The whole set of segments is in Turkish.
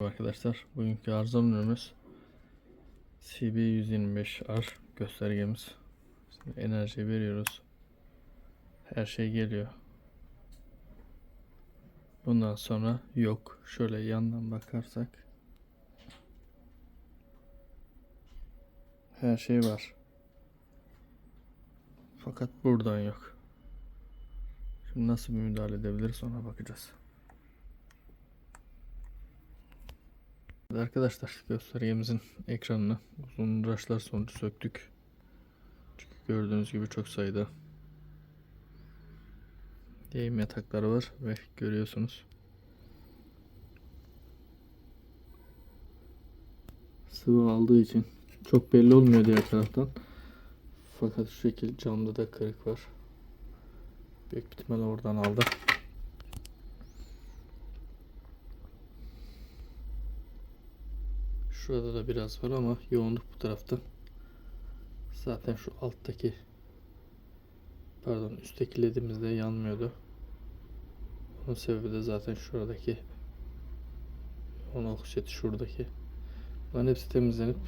Arkadaşlar bugünkü arıza ürünümüz CB125R göstergemiz. Şimdi enerji veriyoruz. Her şey geliyor. Bundan sonra yok. Şöyle yandan bakarsak her şey var. Fakat buradan yok. Şimdi nasıl bir müdahale edebiliriz ona bakacağız. Arkadaşlar göstergemizin ekranını uzun uğraşlar sonucu söktük. Çünkü gördüğünüz gibi çok sayıda eğim yatakları var ve görüyorsunuz. Sıvı aldığı için çok belli olmuyor diğer taraftan. Fakat şu şekil camda da kırık var. Büyük ihtimalle oradan aldı. Şurada da biraz var ama yoğunluk bu tarafta. Zaten şu alttaki pardon üstteki ledimiz de yanmıyordu. Onun sebebi de zaten şuradaki yoğun oksijeti şuradaki. Bunların hepsi temizlenip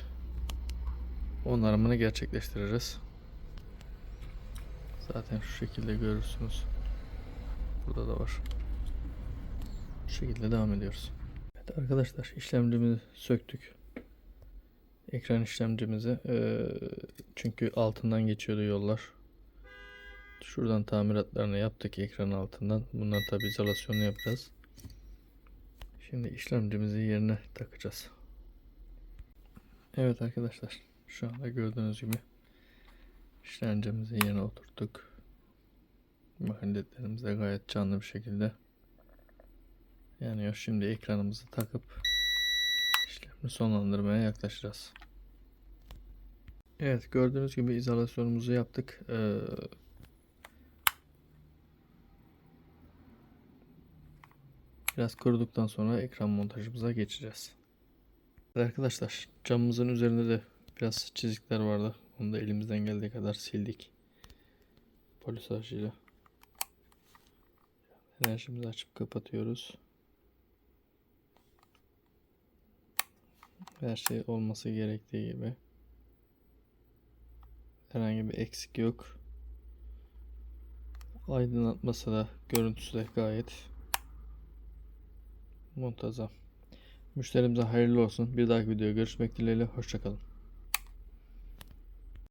onarımını gerçekleştireceğiz. Zaten şu şekilde görürsünüz. Burada da var. Bu şekilde devam ediyoruz. Evet arkadaşlar işlemcimizi söktük. Ekran işlemcimizi eee, çünkü altından geçiyordu yollar. Şuradan tamiratlarını yaptık ekran altından. Bundan tabi izolasyonu yapacağız. Şimdi işlemcimizi yerine takacağız. Evet arkadaşlar şu anda gördüğünüz gibi işlemcimizi yerine oturttuk. Bakın ledlerimiz de gayet canlı bir şekilde yanıyor. Şimdi ekranımızı takıp işlemi sonlandırmaya yaklaşacağız. Evet gördüğünüz gibi izolasyonumuzu yaptık. Ee, biraz kuruduktan sonra ekran montajımıza geçeceğiz. Arkadaşlar camımızın üzerinde de biraz çizikler vardı. Onu da elimizden geldiği kadar sildik. Polisajıyla. Enerjimizi açıp kapatıyoruz. Her şey olması gerektiği gibi. Herhangi bir eksik yok. Aydınlatması da görüntüsü de gayet muntazam. Müşterimize hayırlı olsun. Bir dahaki videoda görüşmek dileğiyle. Hoşçakalın.